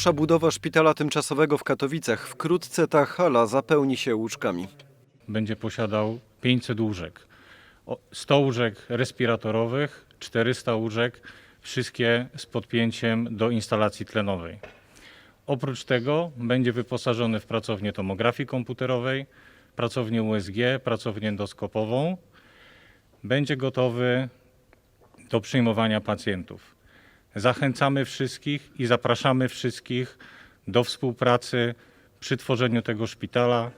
Rusza budowa szpitala tymczasowego w Katowicach. Wkrótce ta hala zapełni się łóżkami. będzie posiadał 500 łóżek. O- 100 łóżek respiratorowych, 400 łóżek, wszystkie z podpięciem do instalacji tlenowej. Oprócz tego będzie wyposażony w pracownię tomografii komputerowej, pracownię USG, pracownię endoskopową. Będzie gotowy do przyjmowania pacjentów. Zachęcamy wszystkich i zapraszamy wszystkich do współpracy przy tworzeniu tego szpitala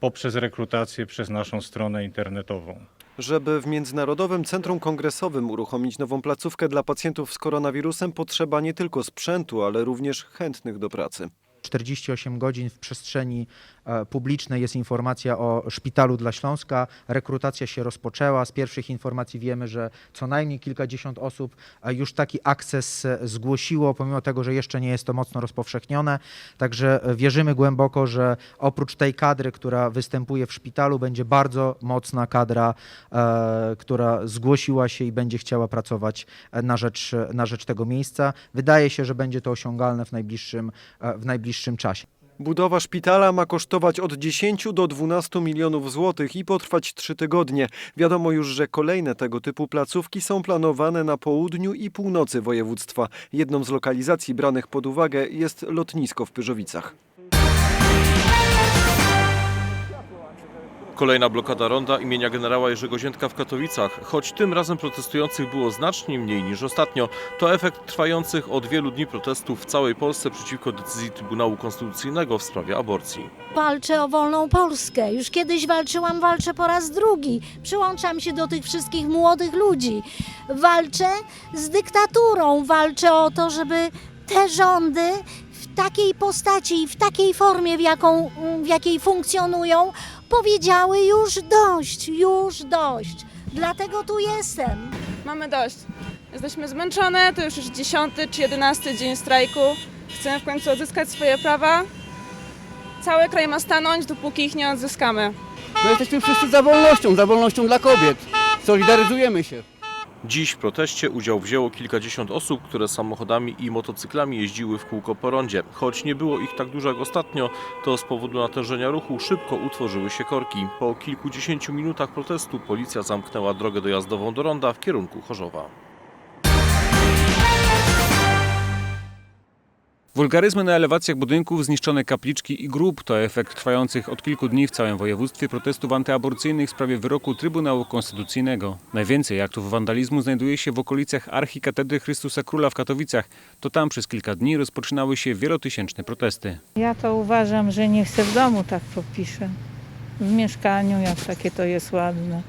poprzez rekrutację przez naszą stronę internetową. Żeby w Międzynarodowym Centrum Kongresowym uruchomić nową placówkę dla pacjentów z koronawirusem, potrzeba nie tylko sprzętu, ale również chętnych do pracy. 48 godzin w przestrzeni e, publicznej jest informacja o szpitalu dla Śląska. Rekrutacja się rozpoczęła. Z pierwszych informacji wiemy, że co najmniej kilkadziesiąt osób e, już taki akces e, zgłosiło, pomimo tego, że jeszcze nie jest to mocno rozpowszechnione. Także wierzymy głęboko, że oprócz tej kadry, która występuje w szpitalu, będzie bardzo mocna kadra, która zgłosiła się i będzie chciała pracować na rzecz, na rzecz tego miejsca. Wydaje się, że będzie to osiągalne w najbliższym, w najbliższym czasie. Budowa szpitala ma kosztować od 10 do 12 milionów złotych i potrwać 3 tygodnie. Wiadomo już, że kolejne tego typu placówki są planowane na południu i północy województwa. Jedną z lokalizacji branych pod uwagę jest lotnisko w Pyrzowicach. Kolejna blokada ronda imienia generała Jerzego Ziętka w Katowicach. Choć tym razem protestujących było znacznie mniej niż ostatnio, to efekt trwających od wielu dni protestów w całej Polsce przeciwko decyzji Trybunału Konstytucyjnego w sprawie aborcji. Walczę o wolną Polskę. Już kiedyś walczyłam, walczę po raz drugi. Przyłączam się do tych wszystkich młodych ludzi. Walczę z dyktaturą, walczę o to, żeby te rządy w takiej postaci i w takiej formie, w, jaką, w jakiej funkcjonują, powiedziały już dość, już dość. Dlatego tu jestem. Mamy dość. Jesteśmy zmęczone, to już już dziesiąty czy jedenasty dzień strajku. Chcemy w końcu odzyskać swoje prawa. Cały kraj ma stanąć, dopóki ich nie odzyskamy. No jesteśmy wszyscy za wolnością, za wolnością dla kobiet. Solidaryzujemy się. Dziś w proteście udział wzięło kilkadziesiąt osób, które samochodami i motocyklami jeździły w kółko po rondzie. Choć nie było ich tak dużo jak ostatnio, to z powodu natężenia ruchu szybko utworzyły się korki. Po kilkudziesięciu minutach protestu policja zamknęła drogę dojazdową do ronda w kierunku Chorzowa. Wulgaryzmy na elewacjach budynków, zniszczone kapliczki i grób to efekt trwających od kilku dni w całym województwie protestów antyaborcyjnych w sprawie wyroku Trybunału Konstytucyjnego. Najwięcej aktów wandalizmu znajduje się w okolicach Archikatedry Chrystusa Króla w Katowicach. To tam przez kilka dni rozpoczynały się wielotysięczne protesty. Ja to uważam, że niech se w domu tak popisze. W mieszkaniu, jak takie to jest ładne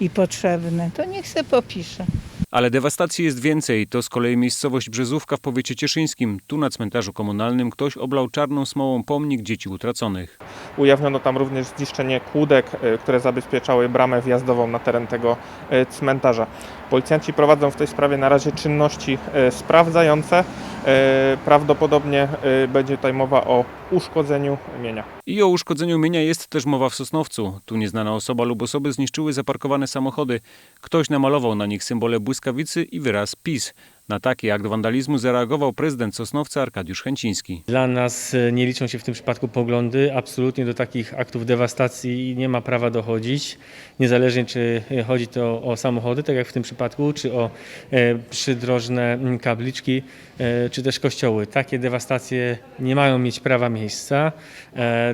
i potrzebne, to niech se popisze. Ale dewastacji jest więcej. To z kolei miejscowość Brzezówka w powiecie cieszyńskim. Tu na cmentarzu komunalnym ktoś oblał czarną smołą pomnik dzieci utraconych. Ujawniono tam również zniszczenie kłódek, e, które zabezpieczały bramę wjazdową na teren tego e, cmentarza. Policjanci prowadzą w tej sprawie na razie czynności e, sprawdzające. E, Prawdopodobnie e, będzie tutaj mowa o uszkodzeniu mienia. I o uszkodzeniu mienia jest też mowa w Sosnowcu. Tu nieznana osoba lub osoby zniszczyły zaparkowane samochody. Ktoś namalował na nich symbole błyskawicy i wyraz PiS. Na taki akt wandalizmu zareagował prezydent Sosnowca Arkadiusz Chęciński. Dla nas e, nie liczą się w tym przypadku poglądy. Absolutnie do takich aktów dewastacji nie ma prawa dochodzić. Niezależnie czy e, chodzi to o samochody, tak jak w tym przypadku, czy o e, przydrożne kapliczki, e, czy też kościoły. Takie dewastacje nie mają mieć prawa miejsca,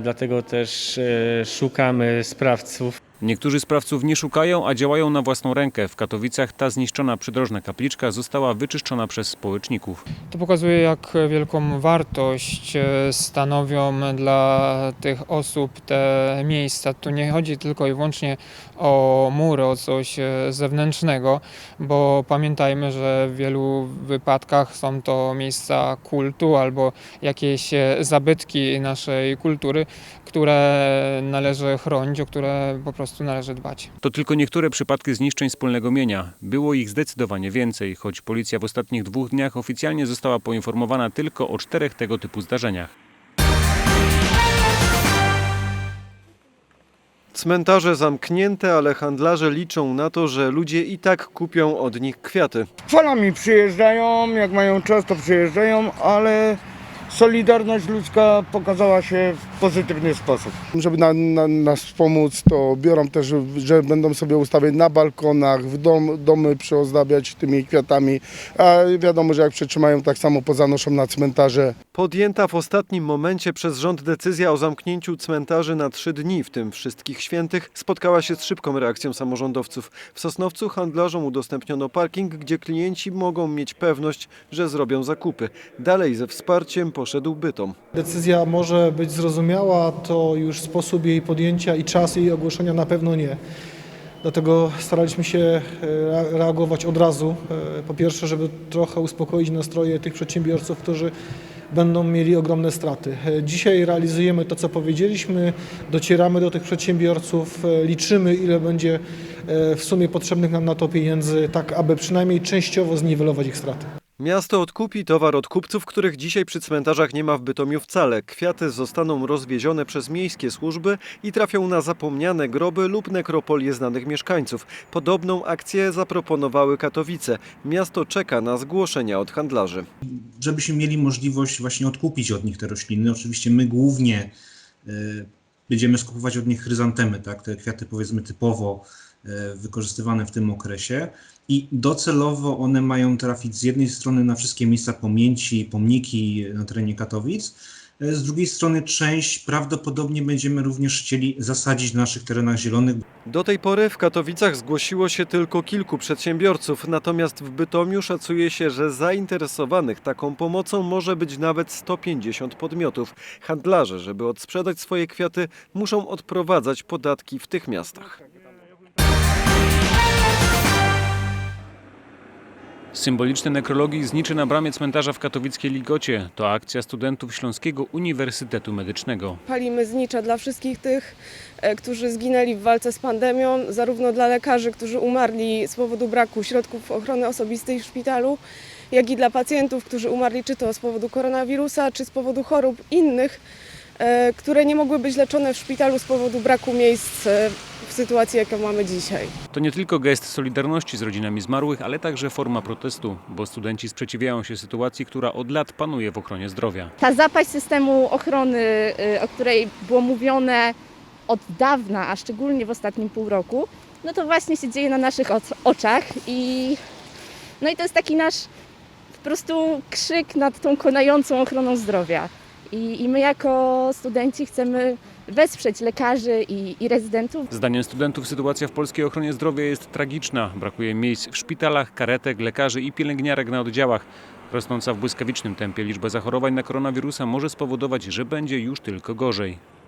dlatego też szukamy sprawców. Niektórzy sprawców nie szukają, a działają na własną rękę. W Katowicach ta zniszczona przydrożna kapliczka została wyczyszczona przez społeczników. To pokazuje, jak wielką wartość e, stanowią dla tych osób te miejsca. Tu nie chodzi tylko i wyłącznie o mury, o coś e, zewnętrznego, bo pamiętajmy, że w wielu wypadkach są to miejsca kultu albo jakieś e, zabytki naszej kultury, które należy chronić, o które po prostu należy dbać. To tylko niektóre przypadki zniszczeń wspólnego mienia. Było ich zdecydowanie więcej, choć policja w ostatnich dwóch dniach oficjalnie została poinformowana tylko o czterech tego typu zdarzeniach. Cmentarze zamknięte, ale handlarze liczą na to, że ludzie i tak kupią od nich kwiaty. Falami przyjeżdżają, jak mają czas to przyjeżdżają, ale solidarność ludzka pokazała się w pozytywny sposób. Żeby na, na, nas pomóc, to biorą też, że będą sobie ustawiać na balkonach, w dom, domy przyozdabiać tymi kwiatami, a wiadomo, że jak przetrzymają, tak samo pozanoszą na cmentarze. Podjęta w ostatnim momencie przez rząd decyzja o zamknięciu cmentarzy na trzy dni, w tym wszystkich świętych, spotkała się z szybką reakcją samorządowców. W Sosnowcu handlarzom udostępniono parking, gdzie klienci mogą mieć pewność, że zrobią zakupy. Dalej ze wsparciem poszedł Bytom. Decyzja może być zrozumiała, to już sposób jej podjęcia i czas jej ogłoszenia na pewno nie. Dlatego staraliśmy się e, rea- reagować od razu. E, Po pierwsze, żeby trochę uspokoić nastroje tych przedsiębiorców, którzy będą mieli ogromne straty. E, Dzisiaj realizujemy to, co powiedzieliśmy, docieramy do tych przedsiębiorców, liczymy, ile będzie w sumie potrzebnych nam na to pieniędzy, tak aby przynajmniej częściowo zniwelować ich straty. Miasto odkupi towar od kupców, których dzisiaj przy cmentarzach nie ma w Bytomiu wcale. Kwiaty zostaną rozwiezione przez miejskie służby i trafią na zapomniane groby lub nekropolie znanych mieszkańców. Podobną akcję zaproponowały Katowice. Miasto czeka na zgłoszenia od handlarzy. żebyśmy mieli możliwość właśnie odkupić od nich te rośliny. Oczywiście my głównie e, będziemy skupować od nich chryzantemy, tak, te kwiaty powiedzmy typowo wykorzystywane w tym okresie i docelowo one mają trafić z jednej strony na wszystkie miejsca pamięci, pomniki na terenie Katowic, e, z drugiej strony część prawdopodobnie będziemy również chcieli zasadzić na naszych terenach zielonych, Do tej pory w Katowicach zgłosiło się tylko kilku przedsiębiorców, natomiast w Bytomiu szacuje się, że zainteresowanych taką pomocą może być nawet 150 podmiotów. Handlarze, żeby odsprzedać swoje kwiaty, muszą odprowadzać podatki w tych miastach. Symboliczne nekrologii zniczy na bramie cmentarza w katowickiej Ligocie. To akcja studentów Śląskiego Uniwersytetu Medycznego. Palimy znicza dla wszystkich tych, e, którzy zginęli w walce z pandemią, zarówno dla lekarzy, którzy umarli z powodu braku środków ochrony osobistej w szpitalu, jak i dla pacjentów, którzy umarli czy to z powodu koronawirusa, czy z powodu chorób innych, e, które nie mogły być leczone w szpitalu z powodu braku miejsc e, w sytuacji, jaką mamy dzisiaj. To nie tylko gest solidarności z rodzinami zmarłych, ale także forma protestu, bo studenci sprzeciwiają się sytuacji, która od lat panuje w ochronie zdrowia. Ta zapaść systemu ochrony, y, o której było mówione od dawna, a szczególnie w ostatnim pół roku, no to właśnie się dzieje na naszych oc- oczach i no i to jest taki nasz po prostu krzyk nad tą konającą ochroną zdrowia. I, i my jako studenci chcemy wesprzeć lekarzy i, i rezydentów Zdaniem studentów sytuacja w polskiej ochronie zdrowia jest tragiczna. Brakuje miejsc w szpitalach, karetek, lekarzy i pielęgniarek na oddziałach. Rosnąca w błyskawicznym tempie liczba zachorowań na koronawirusa może spowodować, że będzie już tylko gorzej.